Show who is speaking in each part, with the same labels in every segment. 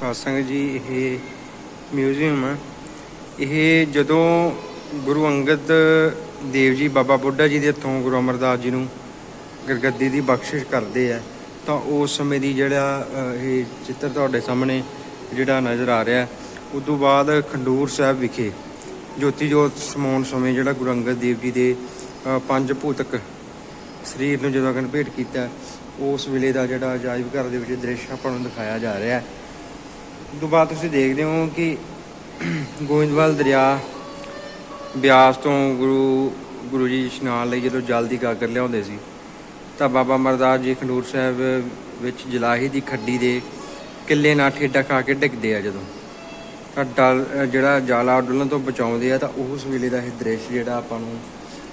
Speaker 1: ਸਾਸੰਗ ਜੀ, ਇਹ ਮਿਊਜ਼ੀਅਮ ਹੈ ਇਹ ਜਦੋਂ ਗੁਰੂ ਅੰਗਦ ਦੇਵ ਜੀ, ਬਾਬਾ ਬੁੱਢਾ ਜੀ ਦੇ ਹੱਥੋਂ ਗੁਰੂ ਅਮਰਦਾਸ ਜੀ ਨੂੰ ਗੁਰਗੱਦੀ ਦੀ ਬਖਸ਼ਿਸ਼ ਕਰਦੇ ਆ, ਤਾਂ ਉਸ ਸਮੇਂ ਦੀ ਜਿਹੜਾ ਇਹ ਚਿੱਤਰ ਤੁਹਾਡੇ ਸਾਹਮਣੇ ਜਿਹੜਾ ਨਜ਼ਰ ਆ ਰਿਹਾ, ਉਸ ਤੋਂ ਬਾਅਦ ਖੰਡੂਰ ਸਾਹਿਬ ਵਿਖੇ ਜੋਤੀ ਜੋਤ ਸਮਾਉਣ ਸਮੇਂ ਜਿਹੜਾ ਗੁਰੂ ਅੰਗਦ ਦੇਵ ਜੀ ਦੇ ਪੰਜ ਭੂਤਕ ਸਰੀਰ ਨੂੰ ਜਦੋਂ ਅਗਨ ਭੇਟ ਕੀਤਾ, ਉਸ ਵੇਲੇ ਦਾ ਜਿਹੜਾ ਅਜਾਇਬ ਘਰ ਦੇ ਵਿੱਚ ਦ੍ਰਿਸ਼ ਆਪਾਂ ਨੂੰ ਦਿਖਾਇਆ ਜਾ ਰਿਹਾ। ਹੈ ਤੋਂ ਬਾਅਦ ਤੁਸੀਂ ਦੇਖਦੇ ਹੋ ਕਿ ਗੋਇੰਦਵਾਲ ਦਰਿਆ ਬਿਆਸ ਤੋਂ ਗੁਰੂ ਗੁਰੂ ਜੀ ਇਸ਼ਨਾਨ ਲਈ ਜਦੋਂ ਜਲ ਦੀ ਗਾਗਰ ਲਿਆਉਂਦੇ ਸੀ, ਤਾਂ ਬਾਬਾ ਅਮਰਦਾਸ ਜੀ ਖੰਡੂਰ ਸਾਹਿਬ ਵਿੱਚ ਜਲਾਹੀ ਦੀ ਖੱਡੀ ਦੇ ਕਿੱਲੇ ਨਾਲ ਠੇਡਾ ਖਾ ਕੇ ਡਿੱਗਦੇ ਆ ਜਦੋਂ। ਤਾਂ ਡਲ, ਜਿਹੜਾ ਜਾਲਾ ਡੁੱਲਣ ਤੋਂ ਬਚਾਉਂਦੇ ਆ, ਤਾਂ ਉਸ ਵੇਲੇ ਦਾ ਇਹ ਦ੍ਰਿਸ਼ ਜਿਹੜਾ ਆਪਾਂ ਨੂੰ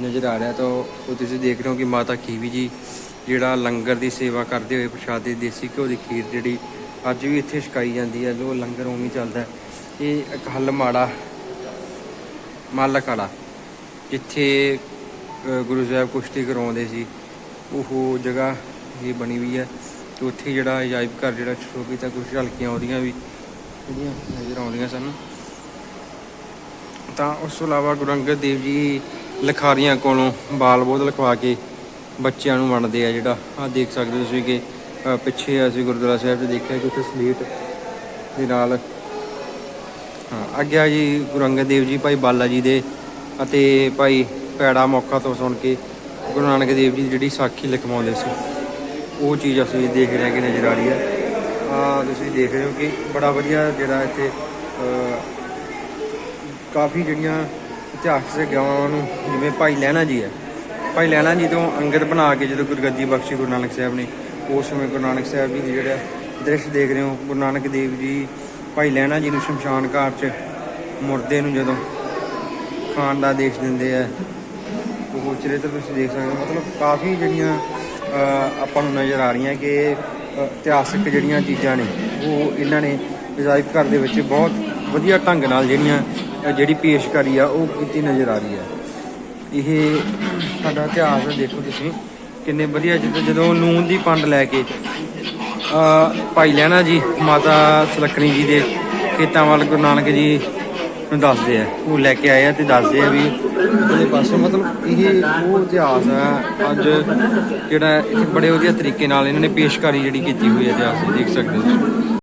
Speaker 1: ਨਜ਼ਰ ਆ ਰਿਹਾ, ਤਾਂ ਉਹ ਤੁਸੀਂ ਦੇਖ ਰਹੇ ਹੋ ਕਿ ਮਾਤਾ ਕੀਵੀ ਜੀ ਜਿਹੜਾ ਲੰਗਰ ਦੀ ਸੇਵਾ ਕਰਦੇ ਹੋਏ ਪ੍ਰਸ਼ਾਦੇ ਦੇਸੀ ਘਿਓ ਦੀ ਖੀਰ ਜਿਹੜੀ ਅੱਜ ਵੀ ਇੱਥੇ ਛਕਾਈ ਜਾਂਦੀ ਹੈ, ਜੋ ਲੰਗਰ ਉਵੇਂ ਚੱਲਦਾ ਇਹ ਇੱਕ ਹੱਲ ਮਾੜਾ, ਮਾਲਕ ਵਾਲਾ, ਜਿੱਥੇ ਗੁਰੂ ਸਾਹਿਬ ਕੁਸ਼ਤੀ ਕਰਾਉਂਦੇ ਸੀ, ਉਹ ਜਗ੍ਹਾ ਇਹ ਬਣੀ ਹੋਈ ਹੈ ਤੇ ਉੱਥੇ ਜਿਹੜਾ ਅਜਾਇਬ ਘਰ ਜਿਹੜਾ ਸ਼ੋਭਿਤ ਹੈ ਕੁਝ ਝਲਕੀਆਂ ਉਹਦੀਆਂ ਵੀ ਜਿਹੜੀਆਂ ਨਜ਼ਰ ਆਉਂਦੀਆਂ ਸਨ। ਤਾਂ ਉਸ ਤੋਂ ਇਲਾਵਾ ਗੁਰੂ ਅੰਗਦ ਦੇਵ ਜੀ ਲਿਖਾਰੀਆਂ ਕੋਲੋਂ ਬਾਲ ਬੋਧ ਲਿਖਵਾ ਕੇ ਬੱਚਿਆਂ ਨੂੰ ਵੰਡਦੇ ਆ ਜਿਹੜਾ। ਆ ਦੇਖ ਸਕਦੇ ਹੋ ਤੁਸੀਂ ਕਿ ਪਿੱਛੇ ਅਸੀਂ ਗੁਰਦੁਆਰਾ ਸਾਹਿਬ 'ਚ ਦੇਖਿਆ ਕਿ ਉੱਥੇ ਸਲੇਟ ਦੇ ਨਾਲ ਹਾਂ, ਅੱਗੇ ਜੀ ਗੁਰੂ ਅੰਗਦ ਦੇਵ ਜੀ, ਭਾਈ ਬਾਲਾ ਜੀ ਦੇ ਅਤੇ ਭਾਈ ਪੈੜਾ ਮੌਕਾ ਤੋਂ ਸੁਣ ਕੇ ਗੁਰੂ ਨਾਨਕ ਦੇਵ ਜੀ ਦੀ ਜਿਹੜੀ ਸਾਖੀ ਲਿਖਵਾਉਂਦੇ ਸੀ, ਉਹ ਚੀਜ਼ ਅਸੀਂ ਦੇਖ ਰਹੇ ਕਿ ਨਜ਼ਰ ਆ ਰਹੀ ਹੈ। ਆ ਤੁਸੀਂ ਦੇਖ ਰਹੇ ਹੋ ਕਿ ਬੜਾ ਵਧੀਆ ਜਿਹੜਾ ਇੱਥੇ ਕਾਫੀ ਜਿਹੜੀਆਂ ਇਤਿਹਾਸਕ ਗਾਵਾਂ ਨੂੰ ਜਿਵੇਂ ਭਾਈ ਲਹਿਣਾ ਜੀ ਹੈ। ਭਾਈ ਲਹਿਣਾ ਜੀ ਤੋਂ ਅੰਗਦ ਬਣਾ ਕੇ ਜਦੋਂ ਗੁਰਗੱਦੀ ਬਖਸ਼ੀ ਗੁਰੂ ਨਾਨਕ ਸਾਹਿਬ ਨੇ ਉਸ ਸਮੇਂ ਗੁਰੂ ਨਾਨਕ ਸਾਹਿਬ ਜੀ ਦੀ ਜਿਹੜਾ ਦ੍ਰਿਸ਼ ਦੇਖ ਰਹੇ ਹੋ, ਗੁਰੂ ਨਾਨਕ ਦੇਵ ਜੀ, ਭਾਈ ਲਹਿਣਾ ਜੀ ਨੂੰ ਸ਼ਮਸ਼ਾਨ ਘਾਟ 'ਚ ਮੁਰਦੇ ਨੂੰ ਜਦੋਂ ਖਾਣ ਦਾ ਦੇਸ਼ ਦਿੰਦੇ ਆ। ਉਹ ਚਰਿੱਤਰ ਤੁਸੀਂ ਦੇਖ ਸਕਦੇ ਹੋ। ਮਤਲਬ ਕਾਫੀ ਜਿਹੜੀਆਂ ਆਪਾਂ ਨੂੰ ਨਜ਼ਰ ਆ ਰਹੀਆਂ ਕਿ ਇਤਿਹਾਸਿਕ ਜਿਹੜੀਆਂ ਚੀਜ਼ਾਂ ਨੇ, ਉਹ ਇਹਨਾਂ ਨੇ ਅਜਾਇਬ ਘਰ ਦੇ ਵਿੱਚ ਬਹੁਤ ਵਧੀਆ ਢੰਗ ਨਾਲ ਜਿਹੜੀਆਂ ਜਿਹੜੀ ਪੇਸ਼ਕਾਰੀ ਆ, ਉਹ ਕੀਤੀ ਨਜ਼ਰ ਆ ਰਹੀ ਹੈ ਇਹ ਸਾਡਾ ਇਤਿਹਾਸ ਦੇਖੋ ਤੁਸੀਂ। ਕਿੰਨੇ ਵਧੀਆ ਜਦੋਂ ਜਦੋਂ ਨੂਨ ਦੀ ਪੰਡ ਲੈ ਕੇ ਅ, ਭਾਈ ਲਹਿਣਾ ਜੀ ਮਾਤਾ ਸੁਲੱਖਣੀ ਜੀ ਦੇ ਖੇਤਾਂ ਵੱਲ ਗੁਰੂ ਨਾਨਕ ਜੀ ਨੂੰ ਦੱਸਦੇ ਆ। ਉਹ ਲੈ ਕੇ ਆਏ ਆ ਤੇ ਦੱਸਦੇ ਆ ਵੀ ਉਹਦੇ ਪਾਸੇ ਮਤਲਬ ਇਹ ਉਹ ਇਤਿਹਾਸ ਹੈ ਅੱਜ ਜਿਹੜਾ ਬੜੇ ਵਧੀਆ ਤਰੀਕੇ ਨਾਲ ਇਹਨਾਂ ਨੇ ਪੇਸ਼ਕਾਰੀ ਜਿਹੜੀ ਕੀਤੀ ਹੋਈ ਹੈ ਇਤਿਹਾਸ ਦੇਖ ਸਕਦੇ ਹੋ